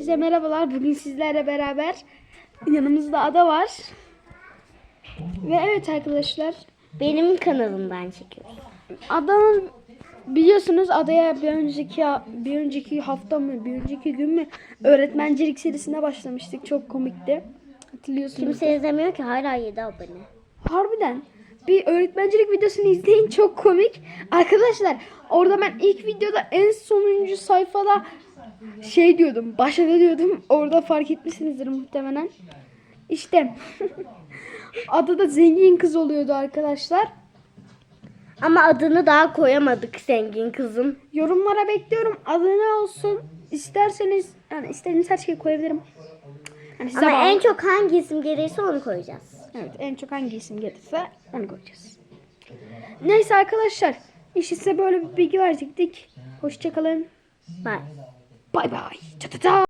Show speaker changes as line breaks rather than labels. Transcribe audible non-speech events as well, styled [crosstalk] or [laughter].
Herkese merhabalar. Bugün sizlerle beraber yanımızda Ada var. Ve evet arkadaşlar.
Benim kanalımdan çekiyorum.
Ada'nın biliyorsunuz Ada'ya bir önceki bir önceki hafta mı bir önceki gün mü öğretmencilik serisine başlamıştık. Çok komikti. Hatırlıyorsunuz.
Kimse izlemiyor ki hala 7 abone.
Harbiden bir öğretmencilik videosunu izleyin çok komik. Arkadaşlar orada ben ilk videoda en sonuncu sayfada şey diyordum başladı diyordum. Orada fark etmişsinizdir muhtemelen. İşte [laughs] adada zengin kız oluyordu arkadaşlar.
Ama adını daha koyamadık zengin kızın.
Yorumlara bekliyorum. Adı ne olsun? İsterseniz yani istediğiniz her şeyi koyabilirim. Yani
Ama
bağlı.
en çok hangi isim gelirse onu koyacağız.
Evet en çok hangi isim gelirse onu koyacağız. Neyse arkadaşlar. İşte size böyle bir bilgi verecektik. Hoşçakalın.
Bye.
Bay bay. Ta ta ta.